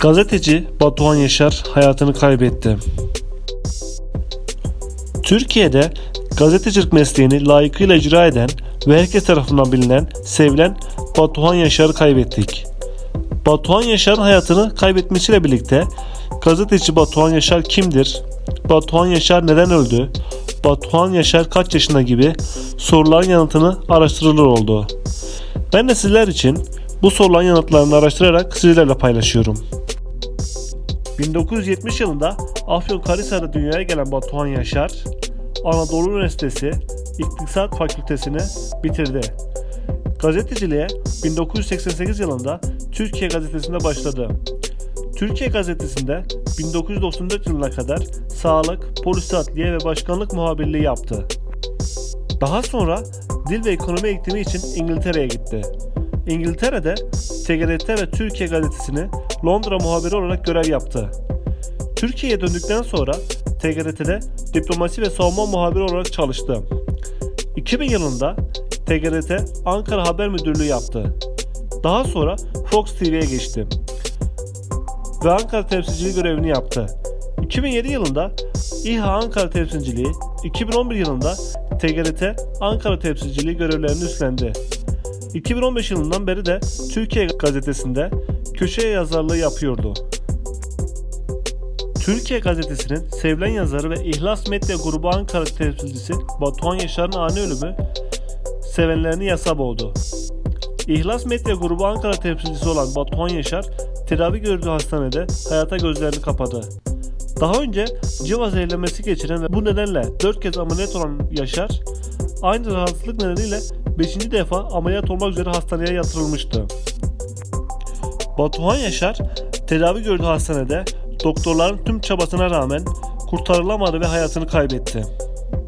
Gazeteci Batuhan Yaşar hayatını kaybetti. Türkiye'de gazetecilik mesleğini layıkıyla icra eden ve herkes tarafından bilinen, sevilen Batuhan Yaşar'ı kaybettik. Batuhan Yaşar'ın hayatını kaybetmesiyle birlikte gazeteci Batuhan Yaşar kimdir? Batuhan Yaşar neden öldü? Batuhan Yaşar kaç yaşında gibi soruların yanıtını araştırılır oldu. Ben de sizler için bu soruların yanıtlarını araştırarak sizlerle paylaşıyorum. 1970 yılında Afyonkarahisar'da dünyaya gelen Batuhan Yaşar, Anadolu Üniversitesi İktisat Fakültesini bitirdi. Gazeteciliğe 1988 yılında Türkiye Gazetesi'nde başladı. Türkiye Gazetesi'nde 1994 yılına kadar sağlık, polis adliye ve başkanlık muhabirliği yaptı. Daha sonra dil ve ekonomi eğitimi için İngiltere'ye gitti. İngiltere'de TGRT ve Türkiye Gazetesi'ni Londra muhabiri olarak görev yaptı. Türkiye'ye döndükten sonra TGRT'de diplomasi ve savunma muhabiri olarak çalıştı. 2000 yılında TGRT Ankara Haber Müdürlüğü yaptı. Daha sonra Fox TV'ye geçti ve Ankara temsilciliği görevini yaptı. 2007 yılında İHA Ankara temsilciliği, 2011 yılında TGRT Ankara temsilciliği görevlerini üstlendi. 2015 yılından beri de Türkiye gazetesinde köşe yazarlığı yapıyordu. Türkiye gazetesinin sevilen yazarı ve İhlas Medya Grubu Ankara temsilcisi Batuhan Yaşar'ın ani ölümü sevenlerini yasa boğdu. İhlas Medya Grubu Ankara temsilcisi olan Batuhan Yaşar, tedavi gördüğü hastanede hayata gözlerini kapadı. Daha önce civa zehirlenmesi geçiren ve bu nedenle 4 kez ameliyat olan Yaşar, aynı rahatsızlık nedeniyle 5. defa ameliyat olmak üzere hastaneye yatırılmıştı. Batuhan Yaşar, tedavi gördüğü hastanede doktorların tüm çabasına rağmen kurtarılamadı ve hayatını kaybetti.